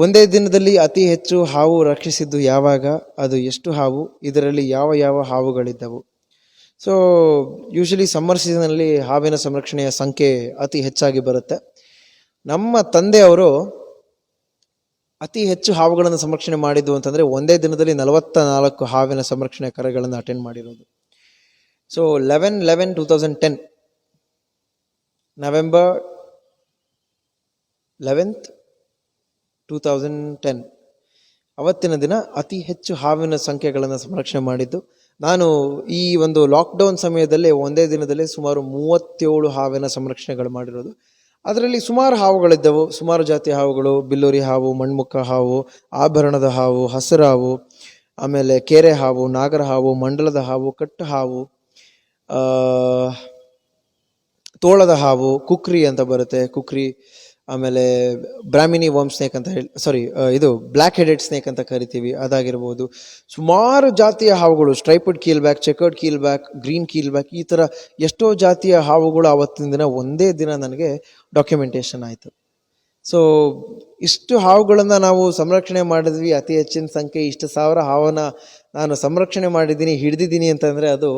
ಒಂದೇ ದಿನದಲ್ಲಿ ಅತಿ ಹೆಚ್ಚು ಹಾವು ರಕ್ಷಿಸಿದ್ದು ಯಾವಾಗ? ಅದು ಎಷ್ಟು ಹಾವು? ಇದರಲ್ಲಿ ಯಾವ ಯಾವ ಹಾವುಗಳಿದ್ದವು? ಸೊ ಯೂಶಲಿ ಸಮ್ಮರ್ ಸೀಸನಲ್ಲಿ ಹಾವಿನ ಸಂರಕ್ಷಣೆಯ ಸಂಖ್ಯೆ ಅತಿ ಹೆಚ್ಚಾಗಿ ಬರುತ್ತೆ. ನಮ್ಮ ತಂದೆಯವರು ಅತಿ ಹೆಚ್ಚು ಹಾವುಗಳನ್ನು ಸಂರಕ್ಷಣೆ ಮಾಡಿದ್ದು ಅಂತಂದರೆ ಒಂದೇ ದಿನದಲ್ಲಿ ನಲವತ್ತ ನಾಲ್ಕು ಹಾವಿನ ಸಂರಕ್ಷಣೆ ಕರೆಗಳನ್ನು ಅಟೆಂಡ್ ಮಾಡಿರೋದು. So eleven eleven two thousand ten November eleventh two thousand ten ಅವತ್ತಿನ ದಿನ ಅತಿ ಹೆಚ್ಚು ಹಾವಿನ ಸಂಖ್ಯೆಗಳನ್ನು ಸಂರಕ್ಷಣೆ ಮಾಡಿದ್ದು. ನಾನು ಈ ಒಂದು ಲಾಕ್ಡೌನ್ ಸಮಯದಲ್ಲೇ ಒಂದೇ ದಿನದಲ್ಲಿ ಸುಮಾರು ಮೂವತ್ತೇಳು ಹಾವಿನ ಸಂರಕ್ಷಣೆಗಳು ಮಾಡಿರೋದು. ಅದರಲ್ಲಿ ಸುಮಾರು ಹಾವುಗಳಿದ್ದವು. ಸುಮಾರು ಜಾತಿ ಹಾವುಗಳು, ಬಿಲ್ಲೂರಿ ಹಾವು, ಮಣ್ಮುಖ ಹಾವು, ಆಭರಣದ ಹಾವು, ಹಸಿರು ಹಾವು, ಆಮೇಲೆ ಕೆರೆ ಹಾವು, ನಾಗರ ಹಾವು, ಮಂಡಲದ ಹಾವು, ಕಟ್ಟು ಹಾವು ತೋಳದ ಹಾವು, ಕುಕ್ರಿ ಅಂತ ಬರುತ್ತೆ. ಕುಕ್ರಿ ಆಮೇಲೆ ಬ್ರಾಹ್ಮಿನಿ ವರ್ಮ್ ಸ್ನೇಕ್ ಅಂತ ಹೇಳಿ ಸಾರಿ ಇದು ಬ್ಲ್ಯಾಕ್ ಹೆಡೆಡ್ ಸ್ನೇಕ್ ಅಂತ ಕರಿತೀವಿ, ಅದಾಗಿರ್ಬೋದು. ಸುಮಾರು ಜಾತಿಯ ಹಾವುಗಳು, striped keelback checkered keelback green keelback ಈ ಥರ ಎಷ್ಟೋ ಜಾತಿಯ ಹಾವುಗಳು ಆವತ್ತಿನ ದಿನ ಒಂದೇ ದಿನ ನನಗೆ ಡಾಕ್ಯುಮೆಂಟೇಶನ್ ಆಯಿತು. ಸೊ ಇಷ್ಟು ಹಾವುಗಳನ್ನು ನಾವು ಸಂರಕ್ಷಣೆ ಮಾಡಿದ್ವಿ, ಅತಿ ಹೆಚ್ಚಿನ ಸಂಖ್ಯೆ ಇಷ್ಟು ಸಾವಿರ ಹಾವನ್ನು ನಾನು ಸಂರಕ್ಷಣೆ ಮಾಡಿದ್ದೀನಿ, ಹಿಡಿದಿದ್ದೀನಿ ಅಂತಂದರೆ ಅದು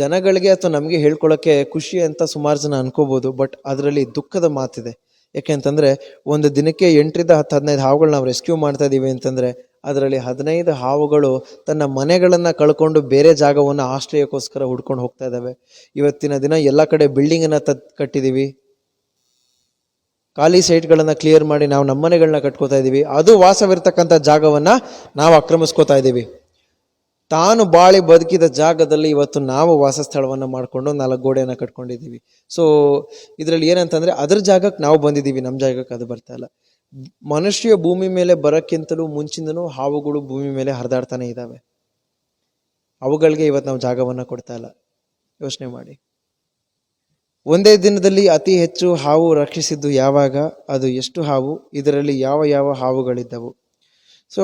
ಜನಗಳಿಗೆ ಅಥವಾ ನಮಗೆ ಹೇಳ್ಕೊಳ್ಳೋಕ್ಕೆ ಖುಷಿ ಅಂತ ಸುಮಾರು ಜನ ಅನ್ಕೋಬೋದು, ಬಟ್ ಅದರಲ್ಲಿ ದುಃಖದ ಮಾತಿದೆ. ಯಾಕೆಂತಂದರೆ ಒಂದು ದಿನಕ್ಕೆ ಎಂಟರಿಂದ ಹತ್ತು, ಹದಿನೈದು ಹಾವುಗಳು ನಾವು ರೆಸ್ಕ್ಯೂ ಮಾಡ್ತಾ ಇದ್ದೀವಿ ಅಂತಂದರೆ ಅದರಲ್ಲಿ ಹದಿನೈದು ಹಾವುಗಳು ತನ್ನ ಮನೆಗಳನ್ನು ಕಳ್ಕೊಂಡು ಬೇರೆ ಜಾಗವನ್ನು ಆಶ್ರಯಕ್ಕೋಸ್ಕರ ಹುಡ್ಕೊಂಡು ಹೋಗ್ತಾ ಇದ್ದಾವೆ ಇವತ್ತಿನ ದಿನ ಎಲ್ಲ ಕಡೆ ಬಿಲ್ಡಿಂಗನ್ನು ತತ್ ಕಟ್ಟಿದ್ದೀವಿ ಖಾಲಿ ಸೈಟ್ಗಳನ್ನು ಕ್ಲಿಯರ್ ಮಾಡಿ ನಾವು ನಮ್ಮ ಮನೆಗಳನ್ನ ಕಟ್ಕೋತಾ ಇದ್ದೀವಿ ಅದು ವಾಸವಿರ್ತಕ್ಕಂಥ ಜಾಗವನ್ನು ನಾವು ಆಕ್ರಮಿಸ್ಕೋತಾ ಇದ್ದೀವಿ ತಾನು ಬಾಳಿ ಬದುಕಿದ ಜಾಗದಲ್ಲಿ ಇವತ್ತು ನಾವು ವಾಸಸ್ಥಳವನ್ನು ಮಾಡಿಕೊಂಡು ನಾಲ್ಕು ಗೋಡೆಯನ್ನು ಕಟ್ಕೊಂಡಿದ್ದೀವಿ. ಸೊ ಇದರಲ್ಲಿ ಏನಂತಂದರೆ ಅದ್ರ ಜಾಗಕ್ಕೆ ನಾವು ಬಂದಿದ್ದೀವಿ. ನಮ್ಮ ಜಾಗಕ್ಕೆ ಅದು ಬರ್ತಾ ಇಲ್ಲ. ಮನುಷ್ಯ ಭೂಮಿ ಮೇಲೆ ಬರೋಕ್ಕಿಂತಲೂ ಮುಂಚಿಂದನೂ ಹಾವುಗಳು ಭೂಮಿ ಮೇಲೆ ಹರಿದಾಡ್ತಾನೆ ಇದ್ದಾವೆ. ಅವುಗಳಿಗೆ ಇವತ್ತು ನಾವು ಜಾಗವನ್ನು ಕೊಡ್ತಾ ಇಲ್ಲ. ಯೋಚನೆ ಮಾಡಿ. ಒಂದೇ ದಿನದಲ್ಲಿ ಅತಿ ಹೆಚ್ಚು ಹಾವು ರಕ್ಷಿಸಿದ್ದು ಯಾವಾಗ? ಅದು ಎಷ್ಟು ಹಾವು? ಇದರಲ್ಲಿ ಯಾವ ಯಾವ ಹಾವುಗಳಿದ್ದವು? ಸೊ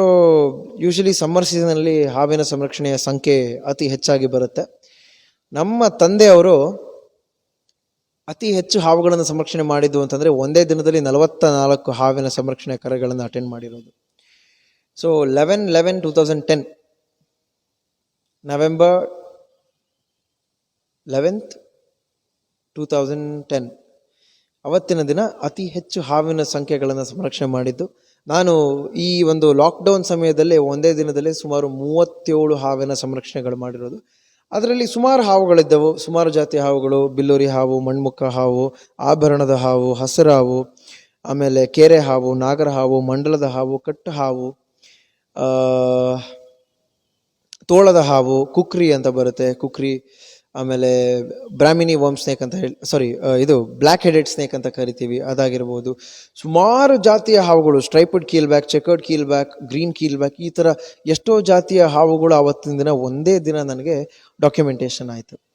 ಯೂಶಲಿ ಸಮ್ಮರ್ ಸೀಸನಲ್ಲಿ ಹಾವಿನ ಸಂರಕ್ಷಣೆಯ ಸಂಖ್ಯೆ ಅತಿ ಹೆಚ್ಚಾಗಿ ಬರುತ್ತೆ. ನಮ್ಮ ತಂದೆಯವರು ಅತಿ ಹೆಚ್ಚು ಹಾವುಗಳನ್ನು ಸಂರಕ್ಷಣೆ ಮಾಡಿದ್ದು ಅಂತಂದರೆ ಒಂದೇ ದಿನದಲ್ಲಿ ನಲವತ್ತ ನಾಲ್ಕು ಹಾವಿನ ಸಂರಕ್ಷಣೆ ಕರೆಗಳನ್ನು ಅಟೆಂಡ್ ಮಾಡಿರೋದು. So eleven eleven two thousand ten November eleventh two thousand ten ಅವತ್ತಿನ ದಿನ ಅತಿ ಹೆಚ್ಚು ಹಾವಿನ ಸಂಖ್ಯೆಗಳನ್ನು ಸಂರಕ್ಷಣೆ ಮಾಡಿದ್ದು ನಾನು ಈ ಒಂದು ಲಾಕ್ಡೌನ್ ಸಮಯದಲ್ಲಿ ಒಂದೇ ದಿನದಲ್ಲಿ ಸುಮಾರು ಮೂವತ್ತೇಳು ಹಾವಿನ ಸಂರಕ್ಷಣೆಗಳು ಮಾಡಿರೋದು. ಅದರಲ್ಲಿ ಸುಮಾರು ಹಾವುಗಳಿದ್ದವು. ಸುಮಾರು ಜಾತಿಯ ಹಾವುಗಳು, ಬಿಲ್ಲೂರಿ ಹಾವು, ಮಣ್ಮುಖ ಹಾವು, ಆಭರಣದ ಹಾವು, ಹಸಿರು ಹಾವು, ಆಮೇಲೆ ಕೆರೆ ಹಾವು, ನಾಗರ ಹಾವು, ಮಂಡಲದ ಹಾವು, ಕಟ್ಟು ಹಾವು ತೋಳದ ಹಾವು, ಕುಕ್ರಿ ಅಂತ ಬರುತ್ತೆ. ಕುಕ್ರಿ ಆಮೇಲೆ ಬ್ರಾಹ್ಮಿನಿ ವರ್ಮ್ ಸ್ನೇಕ್ ಅಂತ ಹೇಳಿ ಸಾರಿ ಇದು ಬ್ಲ್ಯಾಕ್ ಹೆಡೆಡ್ ಸ್ನೇಕ್ ಅಂತ ಕರಿತೀವಿ, ಅದಾಗಿರ್ಬೋದು. ಸುಮಾರು ಜಾತಿಯ ಹಾವುಗಳು, striped keelback checkered keelback green keelback ಈ ಥರ ಎಷ್ಟೋ ಜಾತಿಯ ಹಾವುಗಳು ಆವತ್ತಿನ ದಿನ ಒಂದೇ ದಿನ ನನಗೆ ಡಾಕ್ಯುಮೆಂಟೇಶನ್ ಆಯಿತು.